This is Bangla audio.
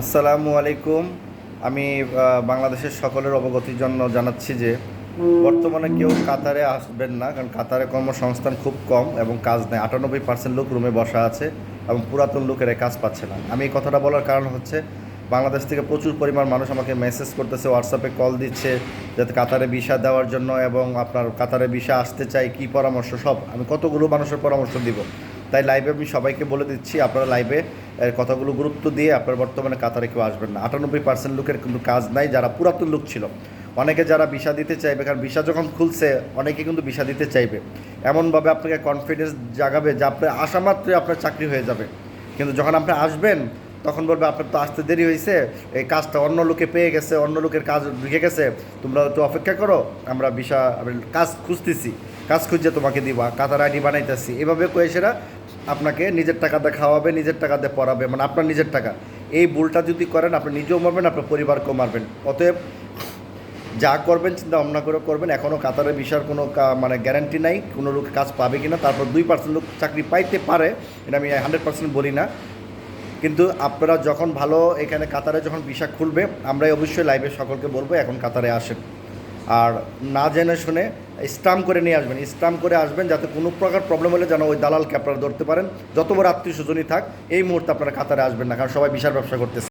আসসালামু আলাইকুম। আমি বাংলাদেশের সকলের অবগতির জন্য জানাচ্ছি যে, বর্তমানে কেউ কাতারে আসবেন না, কারণ কাতারে কর্মসংস্থান খুব কম এবং কাজ নেই। আটানব্বই পার্সেন্ট লোক রুমে বসা আছে এবং পুরাতন লোকেরা কাজ পাচ্ছে না। আমি এই কথাটা বলার কারণ হচ্ছে, বাংলাদেশ থেকে প্রচুর পরিমাণ মানুষ আমাকে মেসেজ করতেছে হোয়াটসঅ্যাপে কল দিচ্ছে যাতে কাতারে ভিসা দেওয়ার জন্য এবং আপনার কাতারে ভিসা আসতে চাই, কী পরামর্শ, সব। আমি কতগুলো মানুষের পরামর্শ দিব? তাই লাইভে আমি সবাইকে বলে দিচ্ছি, আপনারা লাইভে কথাগুলো গুরুত্ব দিয়ে আপনার বর্তমানে কাতারে কেউ আসবেন না। আটানব্বই পার্সেন্ট লোকের কিন্তু কাজ নাই, যারা পুরাতন লোক ছিল। অনেকে যারা ভিসা দিতে চাইবে, কারণ ভিসা যখন খুলছে, অনেকে কিন্তু ভিসা দিতে চাইবে। এমনভাবে আপনাকে কনফিডেন্স জাগাবে যে আপনার আসা মাত্রই আপনার চাকরি হয়ে যাবে। কিন্তু যখন আপনি আসবেন, তখন বলবে, আপনার তো আসতে দেরি হয়েছে এই কাজটা অন্য লোকে পেয়ে গেছে, অন্য লোকের কাজ ঢুকে গেছে, তোমরা একটু অপেক্ষা করো, আমরা আমি কাজ খুঁজতেছি, কাজ খুঁজে তোমাকে দিবা কাতার আইডি বানাইতেছি। এভাবে কয়ে সেরা আপনাকে নিজের টাকাতে খাওয়াবে, নিজের টাকাতে পড়াবে মানে আপনার নিজের টাকা। এই ভুলটা যদি করেন, আপনি নিজেও মারবেন, আপনার পরিবারকেও মারবেন। অতএব যা করবেন, চিন্তা ভাবনা করে করবেন। এখনও কাতারে ভিসার কোনো কা- মানে গ্যারান্টি নাই, কোনো লোক কাজ পাবে কিনা। তারপর দুই পার্সেন্ট লোক চাকরি পাইতে পারে, এটা আমি হান্ড্রেড পার্সেন্ট বলি না। কিন্তু আপনারা যখন ভালো, এখানে কাতারে যখন ভিসা খুলবে, আমরাই অবশ্যই লাইভে সকলকে বলব, এখন কাতারে আসেন। আর না জেনে শুনে স্টাম্প করে নিয়ে আসবেন। স্টাম্প করে আসবেন যাতে কোনো প্রকার প্রবলেম হলে যেন ওই দালালকে আপনারা ধরতে পারেন। যত বড় আত্মীয় স্বজনই থাক, এই মুহূর্তে আপনারা কাতারে আসবেন না, কারণ সবাই বিশাল ব্যবসা করতেছে।